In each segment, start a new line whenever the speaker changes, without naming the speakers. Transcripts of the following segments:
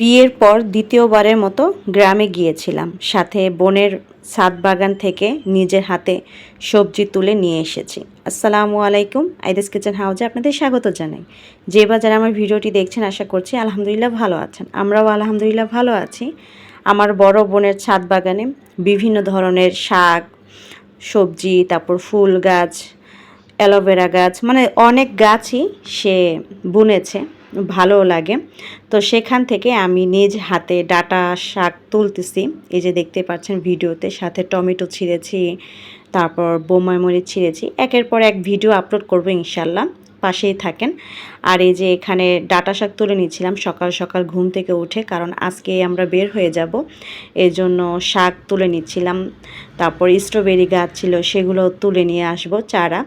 বিয়ের পর দ্বিতীয়বারের মতো গ্রামে গিয়েছিলাম। সাথে বোনের ছাদ বাগান থেকে নিজের হাতে সবজি তুলে নিয়ে এসেছি। আসসালামু আলাইকুম, আইদেস কিচেন হাউজে আপনাদের স্বাগত জানাই। যে বা যারা আমার ভিডিওটি দেখছেন, আশা করছি আলহামদুলিল্লাহ ভালো আছেন। আমরাও আলহামদুলিল্লাহ ভালো আছি। আমার বড় বোনের ছাদ বাগানে বিভিন্ন ধরনের শাক, সবজি, তারপর ফুল গাছ, অ্যালোভেরা গাছ মানে অনেক গাছই সে বুনেছে। ভালো লাগে। তো সেখান থেকে আমি নিজ হাতে ডাটা শাক তুলতেছি। এই যে দেখতে পাচ্ছেন ভিডিওতে, সাথে টমেটো ছিঁড়েছি, তারপর বোমাই মরিচ ছিঁড়েছি। একের পর এক ভিডিও আপলোড করব ইনশাল্লাহ, পাশেই থাকেন। আর এই যে এখানে ডাটা শাক তুলে নিচ্ছিলাম সকাল সকাল ঘুম থেকে উঠে, কারণ আজকে আমরা বের হয়ে যাব। এই জন্য শাক তুলে নিচ্ছিলাম। তারপর স্ট্রবেরি গাছ ছিল, সেগুলো তুলে নিয়ে আসব চারা।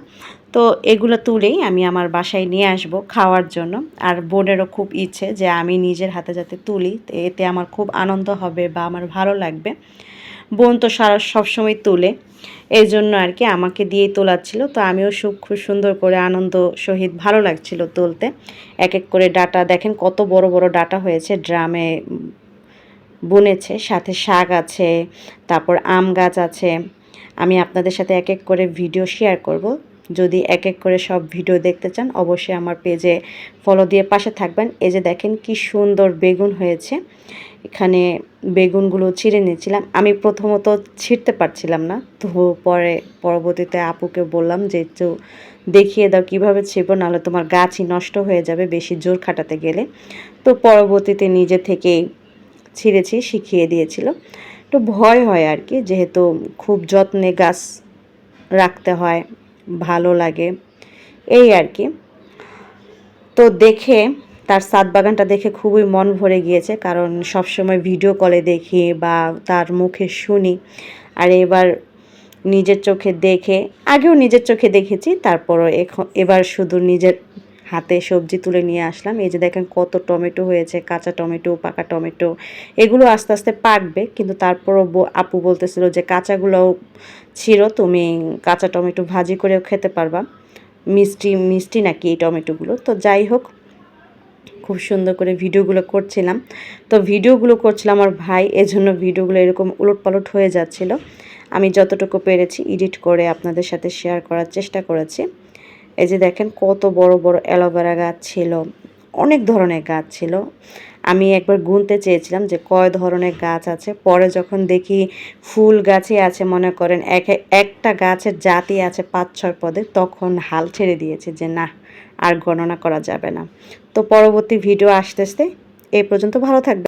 তো এগুলো তুলেই আমি আমার বাসায় নিয়ে আসব খাওয়ার জন্য। আর বোনেরও খুব ইচ্ছে যে আমি নিজের হাতে যাতে তুলি এতে আমার খুব আনন্দ হবে বা আমার ভালো লাগবে। বোন তো সারা সবসময় তুলে এই জন্য আর কি আমাকে দিয়েই তোলাচ্ছিল। তো আমিও খুব খুব সুন্দর করে আনন্দ সহিত ভালো লাগছিল তুলতে। এক এক করে ডাটা, দেখেন কত বড় বড় ডাটা হয়েছে, ড্রামে বুনেছে, সাথে শাক আছে, তারপর আম গাছ আছে। আমি আপনাদের সাথে এক এক করে ভিডিও শেয়ার করব। যদি এক এক করে সব ভিডিও দেখতে চান, অবশ্যই আমার পেজে ফলো দিয়ে পাশে থাকবেন। এই যে দেখেন কি সুন্দর বেগুন হয়েছে। এখানে বেগুনগুলো ছিঁড়ে নিয়েছিলাম। আমি প্রথমত ছিঁড়তে পারছিলাম না, তো পরে পরবর্তীতে আপুকে বললাম যে একটু দেখিয়ে দাও কীভাবে ছিঁড়বো, নাহলে তোমার গাছই নষ্ট হয়ে যাবে বেশি জোর খাটাতে গেলে। তো পরবর্তীতে নিজে থেকেই ছিঁড়েছি, শিখিয়ে দিয়েছিল। একটু ভয় হয় আর কি, যেহেতু খুব যত্নে গাছ রাখতে হয় ভালো লাগে। এই আর কি। তো দেখে, তার সাত বাগানটা দেখে খুবই মন ভরে গিয়েছে, কারণ সবসময় ভিডিও কলে দেখি বা তার মুখে শুনি। আর এবার নিজের চোখে দেখে, আগেও নিজের চোখে দেখেছি, তারপরও এখন, এবার শুধু নিজের হাতে সবজি তুলে নিয়ে আসলাম। এই যে দেখেন কত টমেটো হয়েছে, কাঁচা টমেটো, পাকা টমেটো, এগুলো আস্তে আস্তে পাকবে, কিন্তু তারপরও আপু বলতেছিল যে কাঁচাগুলোও ছিল, তুমি কাঁচা টমেটো ভাজি করেও খেতে পারবা। মিষ্টি মিষ্টি নাকি এই টমেটোগুলো? তো যাই হোক, খুব সুন্দর করে ভিডিওগুলো করছিলাম। তো ভিডিওগুলো করছিলাম আমার ভাই, এজন্য ভিডিওগুলো এরকম উলট পালট হয়ে যাচ্ছিল। আমি যতটুকু পেরেছি এডিট করে আপনাদের সাথে শেয়ার করার চেষ্টা করেছি। এই যে দেখেন কত বড় বড় অ্যালোভেরা গাছ ছিল, অনেক ধরনের গাছ ছিল। আমি একবার গুনতে চেয়েছিলাম যে কয় ধরনের গাছ আছে, পরে যখন দেখি ফুল গাছই আছে, মনে করেন এক, একটা গাছের জাতি আছে পাঁচ, ছয় পদে, তখন হাল ছেড়ে দিয়েছে যে না, আর গণনা করা যাবে না। তো পরবর্তী ভিডিও আসতে আসতে এই পর্যন্ত ভালো থাকবে